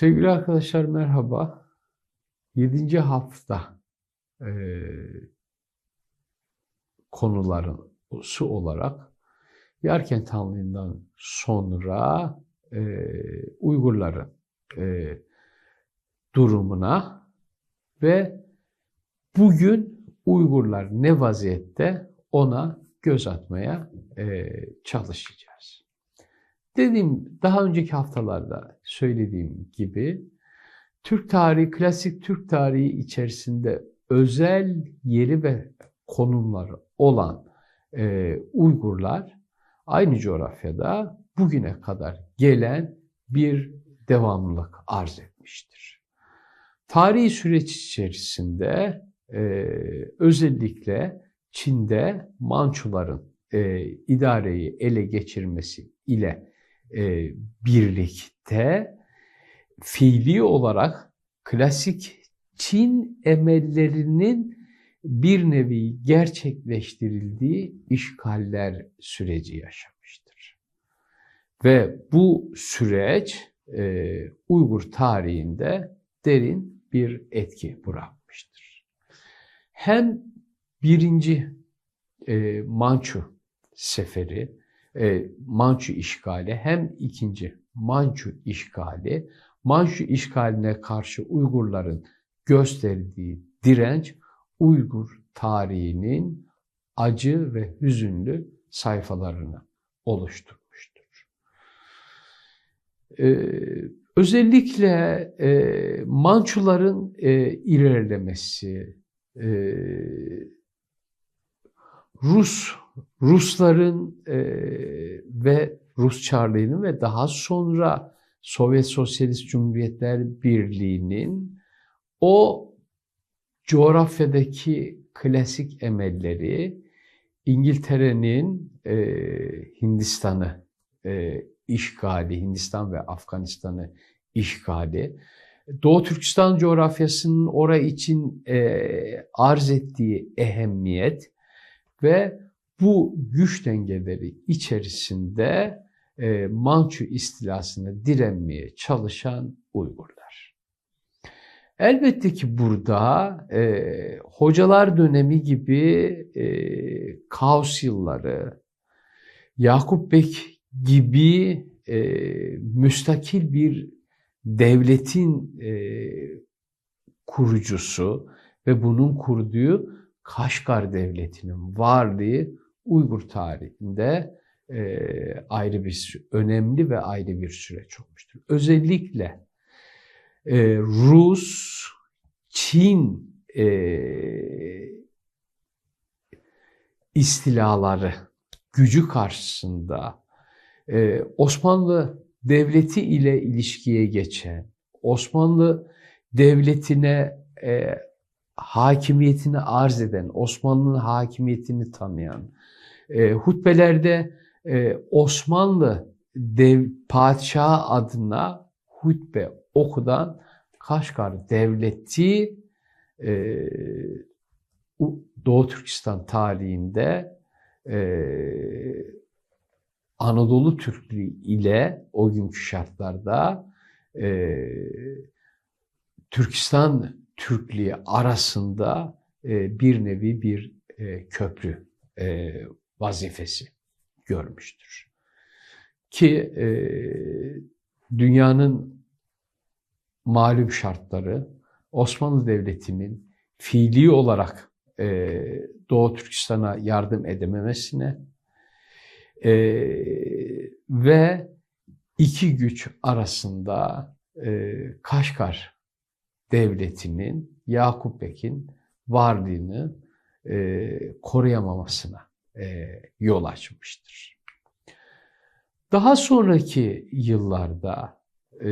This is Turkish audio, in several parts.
Sevgili arkadaşlar merhaba. Yedinci hafta e, konuların su olarak Yarkent Hanlığı'ndan sonra e, Uygurların e, durumuna ve bugün Uygurlar ne vaziyette ona göz atmaya e, çalışacağız. Dediğim daha önceki haftalarda söylediğim gibi Türk tarihi, klasik Türk tarihi içerisinde özel yeri ve konumları olan e, Uygurlar aynı coğrafyada bugüne kadar gelen bir devamlılık arz etmiştir. Tarihi süreç içerisinde e, özellikle Çin'de Mançuların e, idareyi ele geçirmesi ile birlikte fiili olarak klasik Çin emellerinin bir nevi gerçekleştirildiği işgaller süreci yaşamıştır. Ve bu süreç e, Uygur tarihinde derin bir etki bırakmıştır. Hem birinci e, Mançu seferi, e, Mançu işgali hem ikinci Mançu işgali, Mançu işgaline karşı Uygurların gösterdiği direnç Uygur tarihinin acı ve hüzünlü sayfalarını oluşturmuştur. Ee, özellikle e, Mançuların e, ilerlemesi, e, Rus Rusların e, ve Rus Çarlığı'nın ve daha sonra Sovyet Sosyalist Cumhuriyetler Birliği'nin o coğrafyadaki klasik emelleri İngiltere'nin e, Hindistan'ı e, işgali, Hindistan ve Afganistan'ı işgali, Doğu Türkistan coğrafyasının oraya için e, arz ettiği ehemmiyet ve bu güç dengeleri içerisinde e, Mançu istilasına direnmeye çalışan Uygurlar. Elbette ki burada e, hocalar dönemi gibi e, kaos yılları, Yakup Bek gibi e, müstakil bir devletin e, kurucusu ve bunun kurduğu Kaşgar Devleti'nin varlığı Uygur tarihinde e, ayrı bir önemli ve ayrı bir süreç olmuştur. Özellikle e, Rus, Çin e, istilaları gücü karşısında e, Osmanlı devleti ile ilişkiye geçen, Osmanlı devletine e, hakimiyetini arz eden, Osmanlı'nın hakimiyetini tanıyan, e, hutbelerde e, Osmanlı dev, padişahı adına hutbe okudan Kaşgar Devleti e, Doğu Türkistan tarihinde e, Anadolu Türklüğü ile o günkü şartlarda e, Türkistan Türklüğü arasında e, bir nevi bir e, köprü e, vazifesi görmüştür. Ki dünyanın malum şartları Osmanlı Devleti'nin fiili olarak Doğu Türkistan'a yardım edememesine ve iki güç arasında Kaşgar Devleti'nin Yakup Bek'in varlığını e, koruyamamasına e, yol açmıştır. Daha sonraki yıllarda e,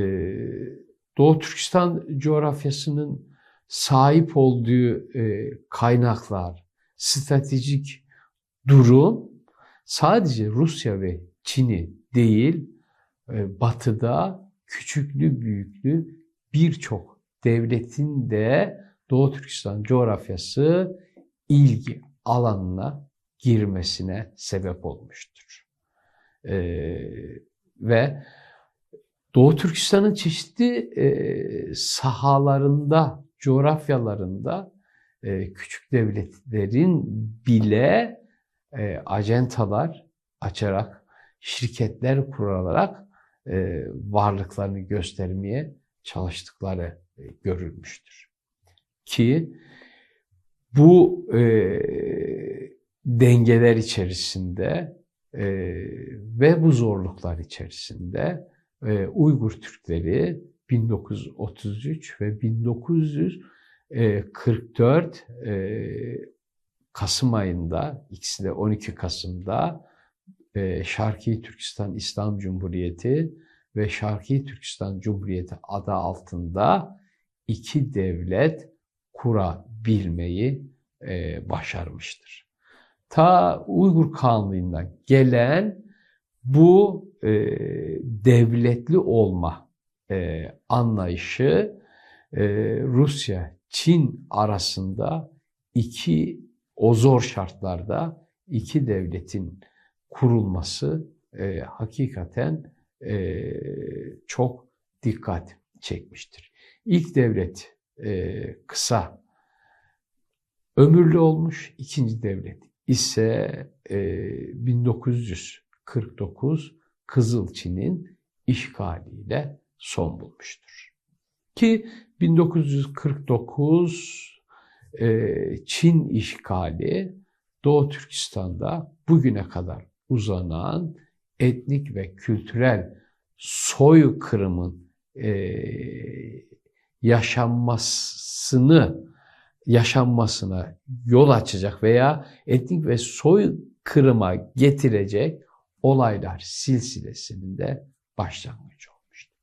Doğu Türkistan coğrafyasının sahip olduğu e, kaynaklar, stratejik durum sadece Rusya ve Çin'i değil, e, batıda küçüklü büyüklü birçok devletin de Doğu Türkistan coğrafyası ilgi alanına girmesine sebep olmuştur. Ee, ve Doğu Türkistan'ın çeşitli e, sahalarında, coğrafyalarında e, küçük devletlerin bile e, acentalar açarak, şirketler kurarak e, varlıklarını göstermeye çalıştıkları görülmüştür. Ki bu e, dengeler içerisinde e, ve bu zorluklar içerisinde e, Uygur Türkleri 1933 ve 1944 e, Kasım ayında, ikisi de 12 Kasım'da e, Şarkı Türkistan İslam Cumhuriyeti ve Şarkı Türkistan Cumhuriyeti adı altında iki devlet kurabilmeyi e, başarmıştır. Ta Uygur Kanunuyla gelen bu e, devletli olma e, anlayışı e, Rusya, Çin arasında iki o zor şartlarda iki devletin kurulması e, hakikaten e, çok dikkat çekmiştir. İlk devlet e, kısa ömürlü olmuş, ikinci devlet ise e, 1949 Kızılçin'in işgaliyle son bulmuştur. Ki 1949 e, Çin işgali Doğu Türkistan'da bugüne kadar uzanan etnik ve kültürel soykırımın e, yaşanmasını yaşanmasına yol açacak veya etnik ve soykırıma getirecek olaylar silsilesinin de başlangıcı olmuştu.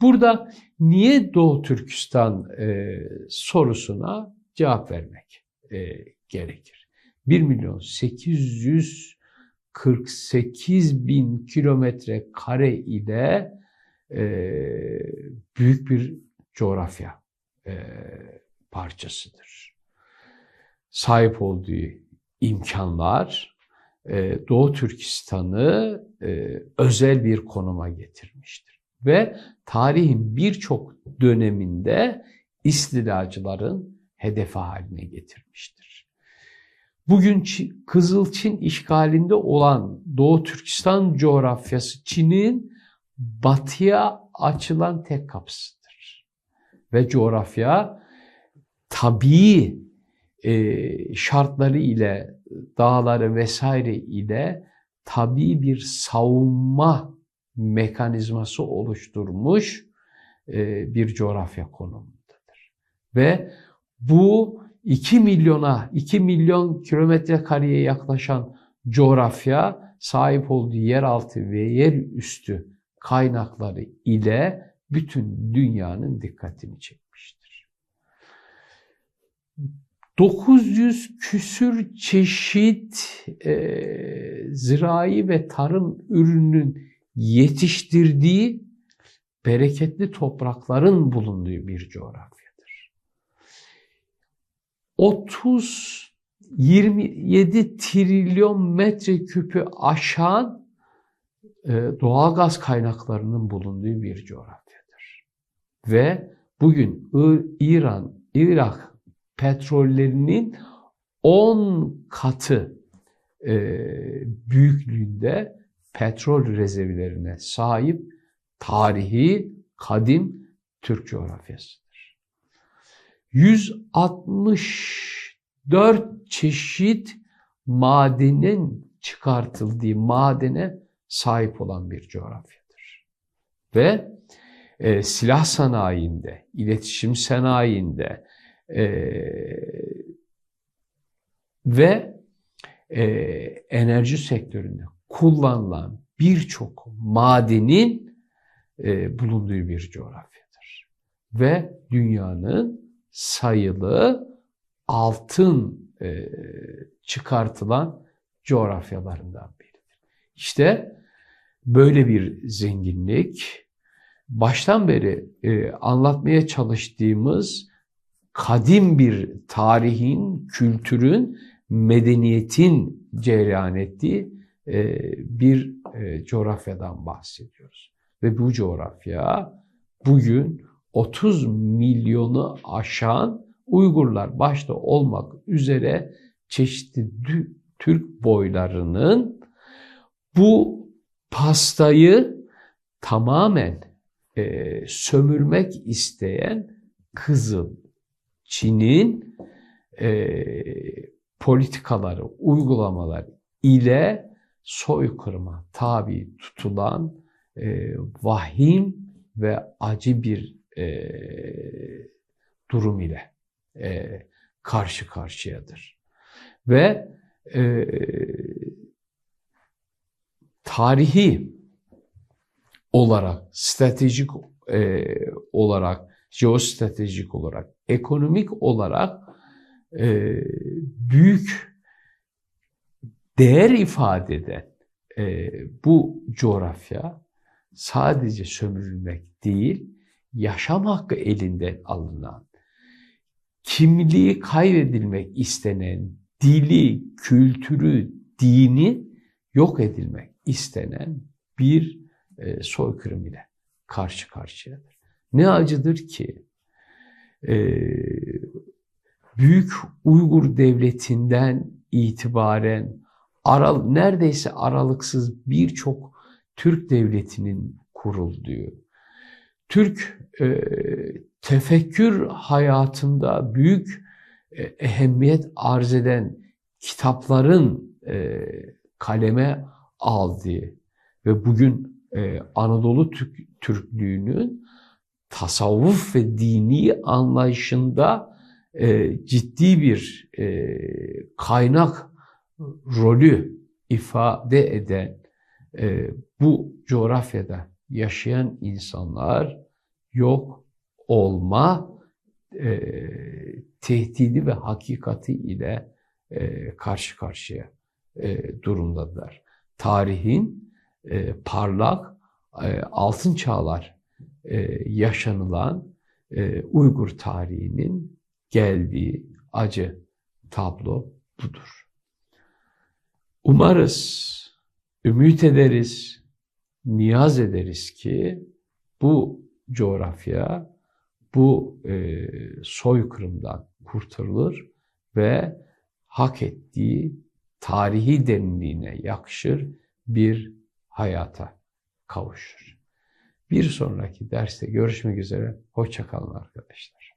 Burada niye Doğu Türkistan e, sorusuna cevap vermek e, gerekir. 1 milyon 848 bin kilometre kare ile e, büyük bir coğrafya e, parçasıdır. Sahip olduğu imkanlar e, Doğu Türkistan'ı e, özel bir konuma getirmiştir. Ve tarihin birçok döneminde istilacıların hedefi haline getirmiştir. Bugün Kızılçin işgalinde olan Doğu Türkistan coğrafyası Çin'in batıya açılan tek kapısıdır. Ve coğrafya tabii e, şartları ile, dağları vesaire ile tabii bir savunma mekanizması oluşturmuş e, bir coğrafya konumundadır. Ve bu 2 milyona, 2 milyon kilometre kareye yaklaşan coğrafya sahip olduğu yeraltı ve yerüstü kaynakları ile bütün dünyanın dikkatini çekmiştir. 900 küsür çeşit e, zirai ve tarım ürünün yetiştirdiği bereketli toprakların bulunduğu bir coğrafyadır. 30 27 trilyon metreküpü aşan e, doğal gaz kaynaklarının bulunduğu bir coğrafyadır. Ve bugün İran, Irak petrollerinin 10 katı e, büyüklüğünde petrol rezervlerine sahip tarihi kadim Türk coğrafyasıdır. 164 çeşit madenin çıkartıldığı madene sahip olan bir coğrafyadır. Ve e, silah sanayinde, iletişim sanayinde e, ve e, enerji sektöründe kullanılan birçok madenin e, bulunduğu bir coğrafyadır. Ve dünyanın sayılı altın e, çıkartılan coğrafyalarından biridir. İşte böyle bir zenginlik baştan beri e, anlatmaya çalıştığımız kadim bir tarihin, kültürün, medeniyetin cereyan ettiği e, bir e, coğrafyadan bahsediyoruz. ve bu coğrafya bugün 30 milyonu aşan Uygurlar başta olmak üzere çeşitli Türk boylarının bu pastayı tamamen e, sömürmek isteyen Kızıl Çin'in e, politikaları, uygulamaları ile soykırıma tabi tutulan e, vahim ve acı bir e, durum ile e, karşı karşıyadır. Ve e, tarihi olarak, stratejik e, olarak, jeostratejik olarak, ekonomik olarak e, büyük değer ifade eden e, bu coğrafya sadece sömürülmek değil, yaşam hakkı elinden alınan, kimliği kaybedilmek istenen, dili, kültürü, dini yok edilmek istenen bir e, soykırım ile karşı karşıyadır. Ne acıdır ki e, Büyük Uygur Devleti'nden itibaren aral, neredeyse aralıksız birçok Türk devletinin kurulduğu, Türk e, tefekkür hayatında büyük e, ehemmiyet arz eden kitapların e, kaleme aldığı ve bugün e, Anadolu Türk, Türklüğünün tasavvuf ve dini anlayışında e, ciddi bir e, kaynak rolü ifade eden e, bu coğrafyada yaşayan insanlar yok olma e, tehdidi ve hakikati ile e, karşı karşıya e, durumdadır. Tarihin e, parlak e, altın çağlar e, yaşanılan e, Uygur tarihinin geldiği acı tablo budur. Umarız, ümit ederiz, niyaz ederiz ki bu coğrafya bu e, soykırımdan kurtarılır ve hak ettiği tarihi derinliğine yakışır bir hayata kavuşur. Bir sonraki derste görüşmek üzere. Hoşçakalın arkadaşlar.